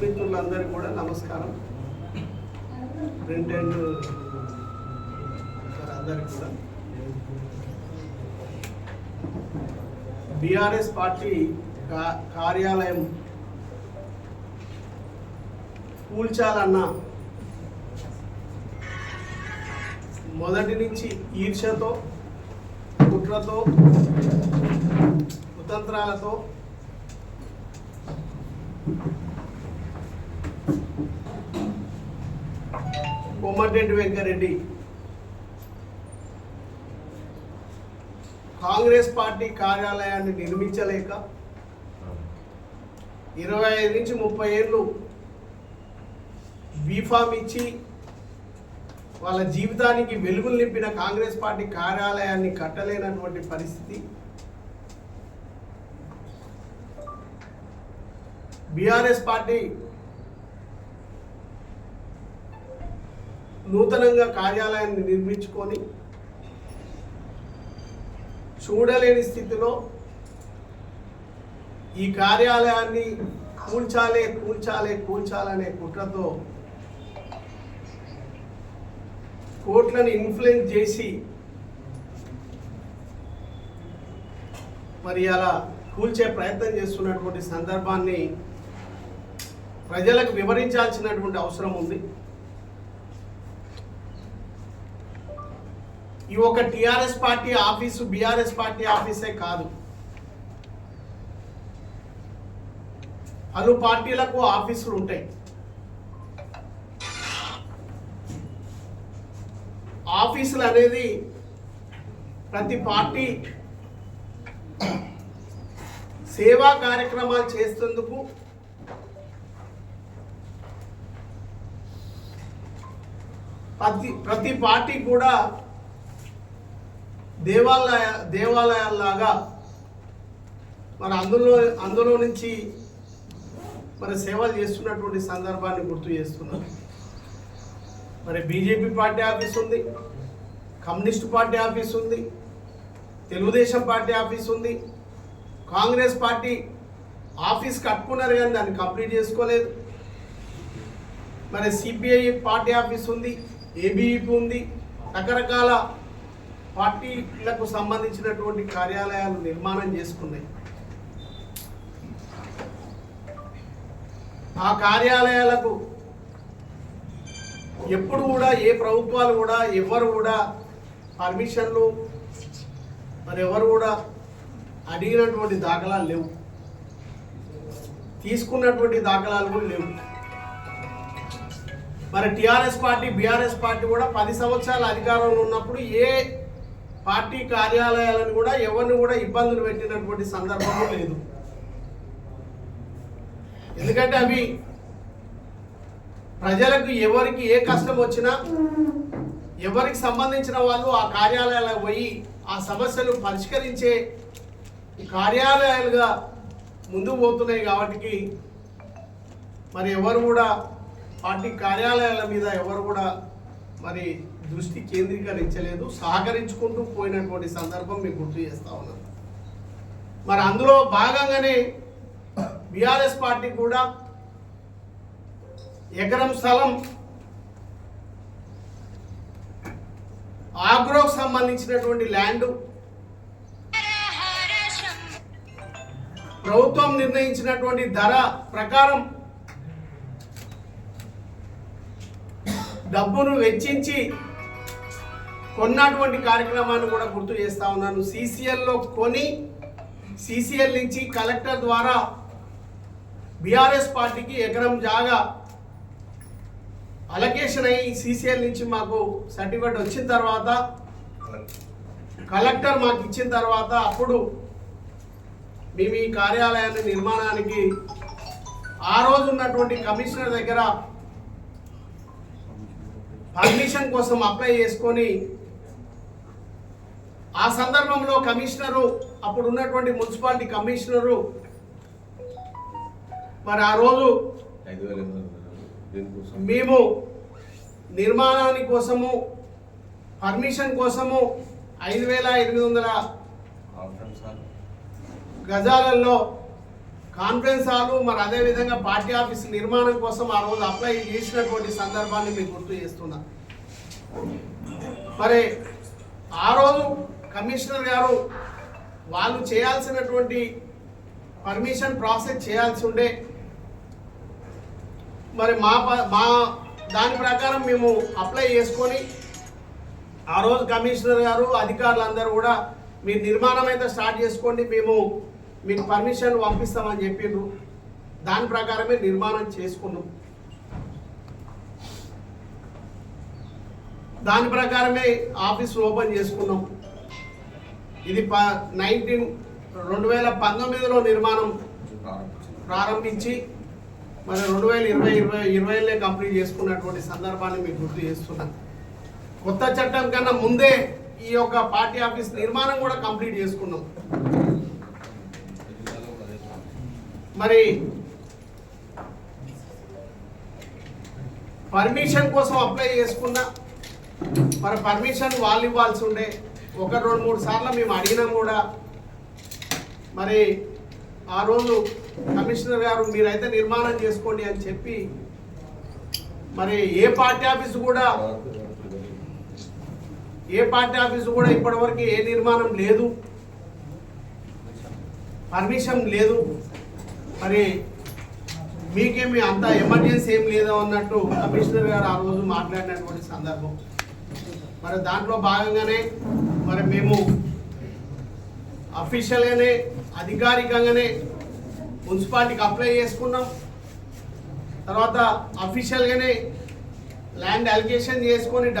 మిత్రులందరికీ కూడా నమస్కారం. ప్రింట్ అండ్ అందరికీ కూడా. బీఆర్ఎస్ పార్టీ కా- కార్యాలయం కూల్చాలన్న మొదటి నుంచి ఈర్ష్యతో కుట్రతో కుతంత్రాలతో కొమ్మటిరెడ్డి వెంకరెడ్డి. కాంగ్రెస్ పార్టీ కార్యాలయాన్ని నిర్మించలేక ఇరవై ఐదు నుంచి ముప్పై ఏళ్ళు బీఫామ్ ఇచ్చి వాళ్ళ జీవితానికి వెలుగులు నింపిన కాంగ్రెస్ పార్టీ కార్యాలయాన్ని కట్టలేనటువంటి పరిస్థితి. బీఆర్ఎస్ పార్టీ నూతనంగా కార్యాలయాన్ని నిర్మించుకొని చూడలేని స్థితిలో ఈ కార్యాలయాన్ని కూల్చాలే కూల్చాలే కూల్చాలనే కుట్రతో కోట్లను ఇన్ఫ్లుయెన్స్ చేసి మరి అలా కూల్చే ప్రయత్నం చేస్తున్నటువంటి సందర్భాన్ని ప్రజలకు వివరించాల్సినటువంటి అవసరం ఉంది. ఈ ఒక TRS party office BRS party ఆఫీసే కాదు. పలు పార్టీలకు ఆఫీసులు ఉంటాయి. ఆఫీసులు అనేది ప్రతి పార్టీ సేవా కార్యక్రమాలు చేస్తుందుకు ప్రతి ప్రతి పార్టీ కూడా దేవాలయ దేవాలయాల్లాగా మరి అందులో అందులో నుంచి మరి సేవలు చేస్తున్నటువంటి సందర్భాన్ని గుర్తు చేస్తున్నాం. మరి బీజేపీ పార్టీ ఆఫీస్ ఉంది కమ్యూనిస్ట్ పార్టీ ఆఫీస్ ఉంది తెలుగుదేశం పార్టీ ఆఫీస్ ఉంది కాంగ్రెస్ పార్టీ ఆఫీస్ కట్టుకున్నారు కానీ దాన్ని కంప్లీట్ చేసుకోలేదు. మరి సిపిఐ పార్టీ ఆఫీస్ ఉంది ఏబీఈపీ ఉంది రకరకాల పార్టీలకు సంబంధించినటువంటి కార్యాలయాలు నిర్మాణం చేసుకున్నాయి. ఆ కార్యాలయాలకు ఎప్పుడు కూడా ఏ ప్రభుత్వాలు కూడా ఎవరు కూడా పర్మిషన్లు మరి ఎవరు కూడా అడిగినటువంటి దాఖలాలు లేవు. తీసుకున్నటువంటి దాఖలాలు కూడా లేవు. మరి టిఆర్ఎస్ పార్టీ బీఆర్ఎస్ పార్టీ కూడా పది సంవత్సరాల అధికారంలో ఉన్నప్పుడు ఏ పార్టీ కార్యాలయాలను కూడా ఎవరిని కూడా ఇబ్బందులు పెట్టినటువంటి సందర్భం లేదు. ఎందుకంటే అవి ప్రజలకు ఎవరికి ఏ కష్టం వచ్చినా ఎవరికి సంబంధించిన వాళ్ళు ఆ కార్యాలయాలకు పోయి ఆ సమస్యలు పరిష్కరించే కార్యాలయాలుగా ముందుకు పోతున్నాయి కాబట్టి మరి ఎవరు కూడా పార్టీ కార్యాలయాల మీద ఎవరు కూడా మరి దృష్టి కేంద్రీకరించలేదు సహకరించుకుంటూ పోయినటువంటి సందర్భం మీకు గుర్తు చేస్తా ఉన్నాను. మరి అందులో భాగంగానే బీఆర్ఎస్ పార్టీ కూడా ఎకరం స్థలం ఆగ్రోకు సంబంధించినటువంటి ల్యాండ్ ప్రభుత్వం నిర్ణయించినటువంటి ధర ప్రకారం డబ్బును వెచ్చించి కొన్నటువంటి కార్యక్రమాన్ని కూడా గుర్తు చేస్తా ఉన్నాను. సీసీఎల్లో కొని సీసీఎల్ నుంచి కలెక్టర్ ద్వారా బీఆర్ఎస్ పార్టీకి ఎకరం జాగా అలొకేషన్ అయ్యి సీసీఎల్ నుంచి మాకు సర్టిఫికేట్ వచ్చిన తర్వాత కలెక్టర్ మాకు ఇచ్చిన తర్వాత అప్పుడు మేము ఈ కార్యాలయాన్ని నిర్మాణానికి ఆ రోజు ఉన్నటువంటి కమిషనర్ దగ్గర పర్మిషన్ కోసం అప్లై చేసుకొని ఆ సందర్భంలో కమిషనరు అప్పుడు ఉన్నటువంటి మున్సిపాలిటీ కమిషనరు మరి ఆ రోజు మేము నిర్మాణాని కోసము పర్మిషన్ కోసము ఐదు వేల ఎనిమిది వందల సార్ గజాలలో కాన్ఫరెన్స్ హాలు మరి అదే విధంగా పార్టీ ఆఫీస్ నిర్మాణం కోసం ఆ రోజు అప్లై చేసినటువంటి సందర్భాన్ని మీకు గుర్తు చేస్తున్నా. మరి ఆ రోజు కమిషనర్ గారు వాళ్ళు చేయాల్సినటువంటి పర్మిషన్ ప్రాసెస్ చేయాల్సి ఉండే మరి మా ప- మా దాని ప్రకారం మేము అప్లై చేసుకొని ఆ రోజు కమిషనర్ గారు అధికారులందరూ కూడా మీరు నిర్మాణం అయితే స్టార్ట్ చేసుకోండి మేము మీకు పర్మిషన్ పంపిస్తామని చెప్పిండ్రు దాని ప్రకారమే నిర్మాణం చేసుకున్నాం. దాని ప్రకారమే ఆఫీస్ ఓపెన్ చేసుకున్నాం. ఇది ప నైన్టీన్ రెండు వేల పంతొమ్మిదిలో నిర్మాణం ప్రారంభించి మరి రెండు వేల ఇరవై ఇరవై ఇరవైలో కంప్లీట్ చేసుకున్నటువంటి సందర్భాన్ని మీకు గుర్తు చేస్తున్నాను కొత్త చట్టం కన్నా ముందే ఈ యొక్క పార్టీ ఆఫీస్ నిర్మాణం కూడా కంప్లీట్ చేసుకున్నాం. మరి పర్మిషన్ కోసం అప్లై చేసుకున్నా. మరి పర్మిషన్ వాళ్ళు ఇవ్వాల్సి ఉండే. ఒక రెండు మూడు సార్లు మేము అడిగినాం కూడా. మరి ఆ రోజు కమిషనర్ గారు మీరైతే నిర్మాణం చేసుకోండి అని చెప్పి మరి ఏ పార్టీ ఆఫీసు కూడా ఏ పార్టీ ఆఫీసు కూడా ఇప్పటివరకు ఏ నిర్మాణం లేదు. పర్మిషన్ లేదు. మరి మీకేమి అంత ఎమర్జెన్సీ ఏం లేదో అన్నట్టు కమిషనర్ గారు ఆ రోజు మాట్లాడినటువంటి సందర్భం. మరి దాంట్లో భాగంగానే మరి మేము అఫీషియల్గానే అధికారికంగానే మున్సిపాలిటీకి అప్లై చేసుకున్నాం. తర్వాత అఫీషియల్గానే ల్యాండ్ అలికేషన్ చేసుకొని